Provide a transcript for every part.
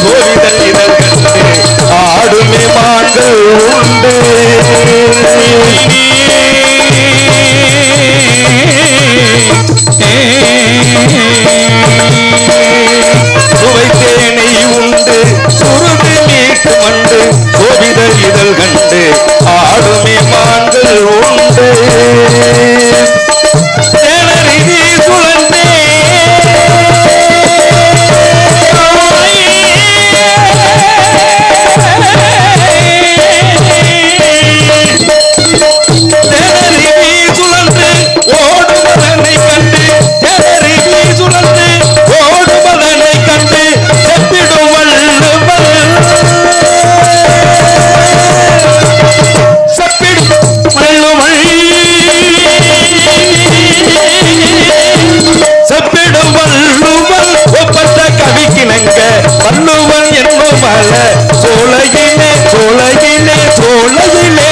கோவிதல் இதழ் கண்டு ஆடுமே மான்கள் உண்டு சுவை தேனை உண்டு சுருது நீட்டு மண்டு கோவிதல் இதழ் கண்டு ஆடுமே மான்கள் உண்டு. சோலையிலே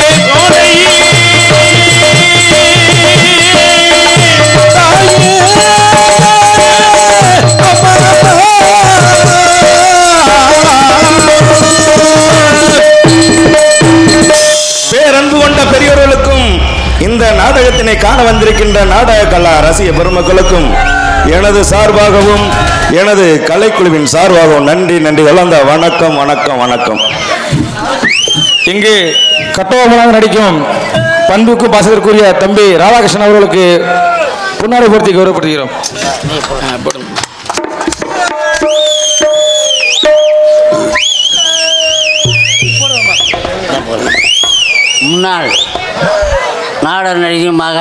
பேரன்பு கொண்ட பெரியவர்களுக்கும் இந்த நாடகத்தினை காண வந்திருக்கின்ற நாடக கலா ரசிக பெருமக்களுக்கும் எனது சார்பாகவும் எனது கலைக்குழுவின் சார்பாகவும் நன்றி நன்றி. கலந்த வணக்கம் வணக்கம் வணக்கம். இங்கு கட்டோபமாக நடிக்கும் பண்புக்கு பாசத்திற்குரிய தம்பி ராதாகிருஷ்ணன் அவர்களுக்கு புன்னாடை பொருத்தி கௌரவப்படுத்துகிறோம். முன்னாள் நாடக நடிகர் மக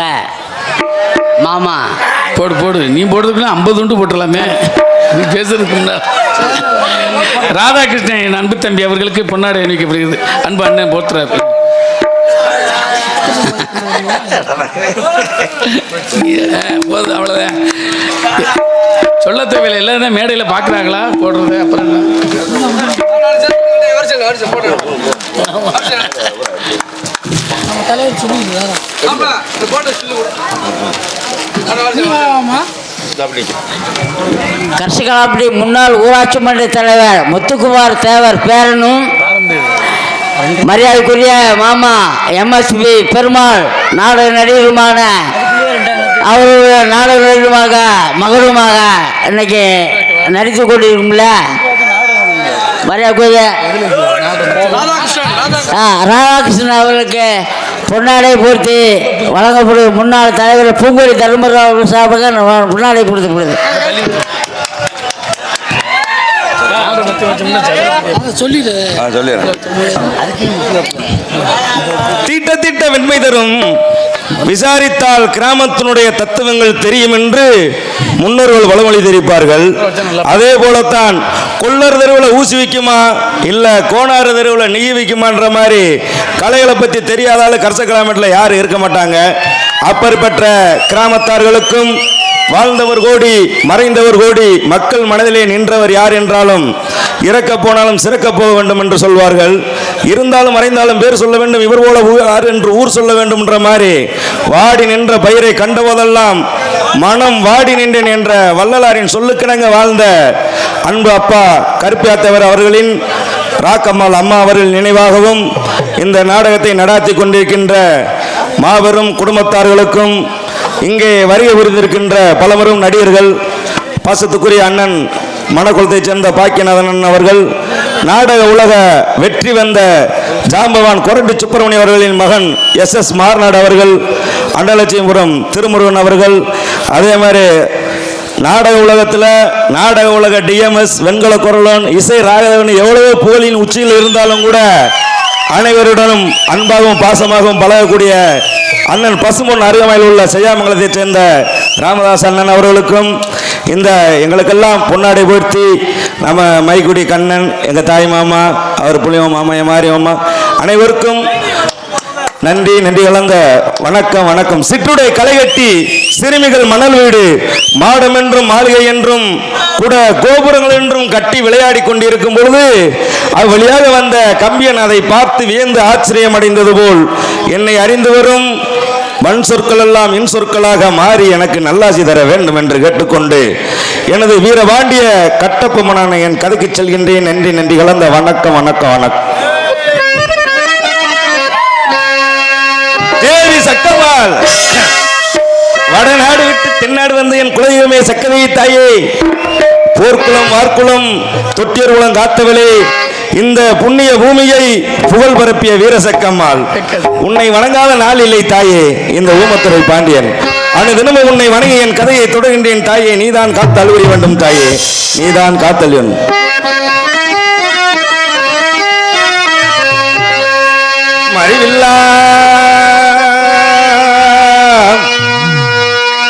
மாமா. போடு போடு. நீ போடுறதுக்குள்ள ஐம்பது உண்டு போட்டுடலாமே. நீ பேசுறதுக்கு முன்னாடி ராதாகிருஷ்ணன் என் அன்பு தம்பி அவர்களுக்கு பொன்னாடை அணிவிக்கப்படுகிறது. அன்பு அண்ணன் போத்துறாரு போதும் அவ்வளோதான் சொல்ல தேவையில்லை. எல்லாரும் மேடையில் பார்க்குறாங்களா போடுறது அப்புறம் என்ன? கர்ஷகலாப்படி முன்னாள் ஊராட்சி மன்ற தலைவர் முத்துக்குமார் தேவர் பேரனும் மரியாதைக்குரிய மாமா எம்எஸ்பி பெருமாள் நாடக நடிகருமான அவருடைய நாடக நடிகருமாக மகனுமாக இன்னைக்கு நடித்து கொண்டிருக்கும்ல. மரியாதைக்குரிய ஆ, ராதாகிருஷ்ணன் அவர்களுக்கு பொன்னாடை பூர்த்தி வழங்கப்படும் முன்னாள் தலைவர் பூங்கொடி தர்மராவ் அவர்கள் சார்பாக நான் முன்னாடை பூர்த்தப்படுது. தீட்ட திட்ட வெண்மை தரும். விசாரித்தால் கிராமத்தினுடைய தத்துவங்கள் தெரியும் என்று முன்னோர்கள் வளமொழி தெரிவிப்பார்கள். அதே போலத்தான் கொள்ளர் தெருவில் ஊசி வைக்குமா? இல்ல கோணாறு தெருவில் நெய் வைக்குமான்ற மாதிரி கலைகளை பற்றி தெரியாதால கரச கிராமத்தில் யாரும் இருக்க மாட்டாங்க. அப்பேற்பட்ட கிராமத்தார்களுக்கும் வாழ்ந்தவர் கோடி மறைந்தவர் கோடி மக்கள் மனதிலே நின்றவர் யார் என்றாலும் இறக்க போனாலும் சிறக்க போக வேண்டும் என்று சொல்வார்கள். இருந்தாலும் மறைந்தாலும் பேர் சொல்ல வேண்டும் இவர் போல யார் என்று ஊர் சொல்ல வேண்டும் என்ற மாதிரி வாடி நின்ற பயிரை கண்டபோதெல்லாம் மனம் வாடி நின்றேன் என்ற வள்ளலாரின் சொல்லுக்கிணங்க வாழ்ந்த அன்பு அப்பா கருப்பியாத்தவர் அவர்களின் ராக்கம்மாள் அம்மா அவர்கள் நினைவாகவும் இந்த நாடகத்தை நடாத்தி கொண்டிருக்கின்ற மாபெரும் குடும்பத்தார்களுக்கும் இங்கே வருகை புரிந்திருக்கின்ற பலவரும் நடிகர்கள் பாசத்துக்குரிய அண்ணன் மணக்குளத்தைச் சேர்ந்த பாக்கியநாதன் அவர்கள் நாடக உலக வெற்றி வந்த ஜாம்பவான் கொரண்டு சுப்பிரமணிய அவர்களின் மகன் எஸ் எஸ் மார்நாடு அவர்கள் அண்டலட்சியபுரம் திருமுருகன் அவர்கள் அதே மாதிரி நாடக உலகத்தில் நாடக உலக டிஎம்எஸ் வெண்கல குரலன் இசை ராகவன் எவ்வளவோ புகழின் உச்சியில் இருந்தாலும் கூட அனைவருடனும் அன்பாகவும் பாசமாகவும் பழகக்கூடிய அண்ணன் பசும்பொன் அருகமையில் உள்ள செய்யாமங்கலத்தைச் சேர்ந்த ராமதாஸ் அண்ணன் அவர்களுக்கும் இந்த எங்களுக்கெல்லாம் பொன்னாடை போர்த்தி நம்ம மைக்குடி கண்ணன் எங்கள் தாய் மாமா அவர் புளியோ மாமா என் மாரி மாமா அனைவருக்கும் நன்றி நன்றி கலந்த வணக்கம் வணக்கம். சிற்றுடை களைகட்டி சிறுமிகள் மணல் வீடு மாடம் என்றும் மாளிகை என்றும் கூட கோபுரங்கள் என்றும் கட்டி விளையாடி கொண்டிருக்கும் பொழுது அது வழியாக வந்த கம்பியன் அதை பார்த்து வியந்து ஆச்சரியம் அடைந்தது போல் என்னை அறிந்து வரும் வன் சொற்கள் எல்லாம் இன் சொற்களாக மாறி எனக்கு நல்லாசி தர வேண்டும் என்று கேட்டுக்கொண்டு எனது வீரபாண்டிய கட்டப்பொம்மனான என் கதைக்கு செல்கின்றேன். நன்றி நன்றி கலந்த வணக்கம் வணக்கம் வணக்கம். தேவி சக்கமால் வடநாடு விட்டு தென்னாடு வந்து என் குலதெய்வமே சக்கரை தாயே. போர்க்குளம் வார்க்குளம் தொட்டியர் குளம் காத்தவளே. இந்த புண்ணிய பூமியை புகழ் பரப்பிய வீரசக்கம்மாள். உன்னை வணங்காத நாள் இல்லை தாயே இந்த ஊமத்துறை பாண்டியன். அனு தினமும் உன்னை வணங்கி என் கதையை தொடர்கின்றேன் தாயே நீதான் காத்து அழுவரி வேண்டும் தாயே நீதான் காத்தல்யன் மறிவில்லா.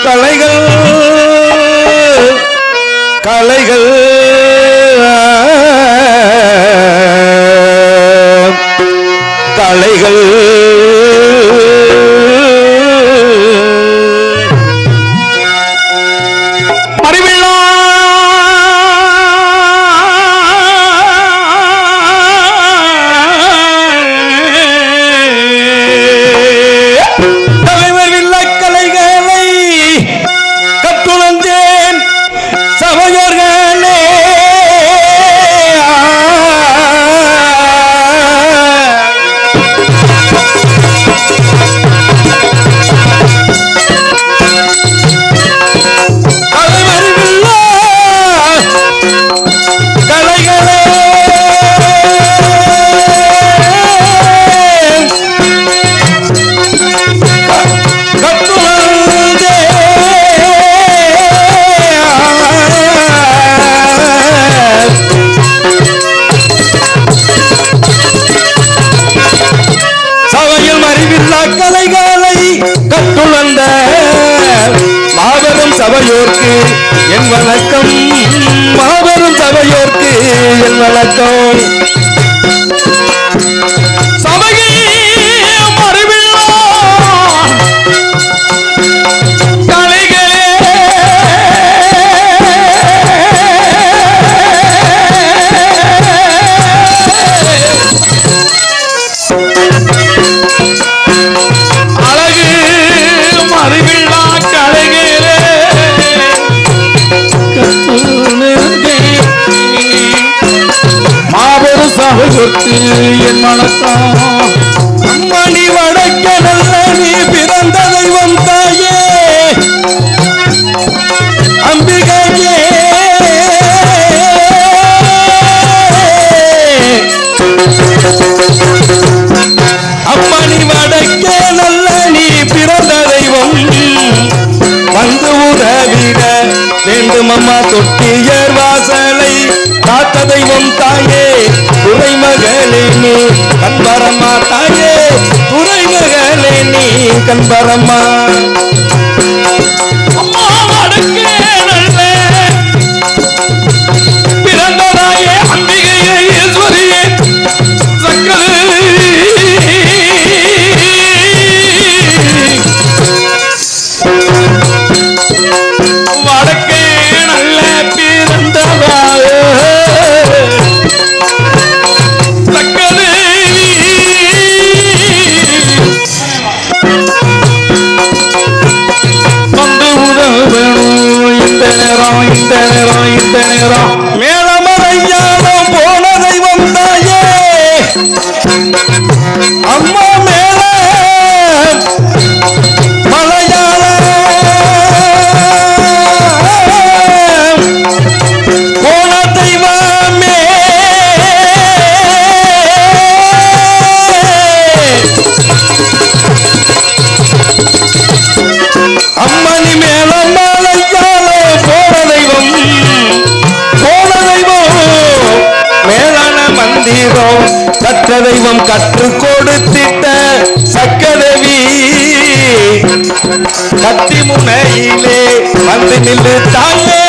கலைகள் கலைகள். சபையோர்க்கு என் வணக்கம். மாபெரும் சபையோர்க்கு என் வணக்கம். அம்மா தொட்டியர் வாசலை காத்த தெய்வம் தாயே துறைமகளே நீ கண்பரம்மா தாயே துறை மகளே நீ கண்பரம்மா. கற்றுக் கொடுத்திட்ட சக்கரவி கத்தி முனையிலே வந்து நில்லு தாயே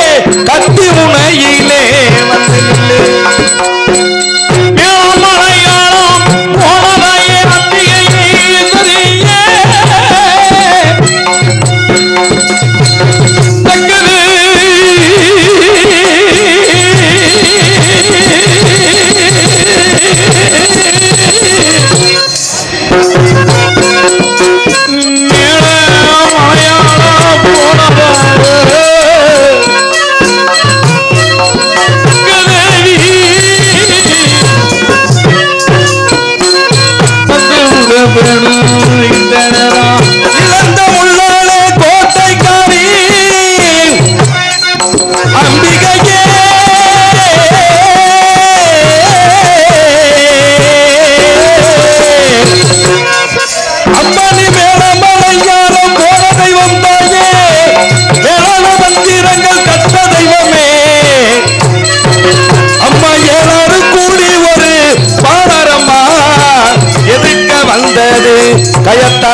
கயத்த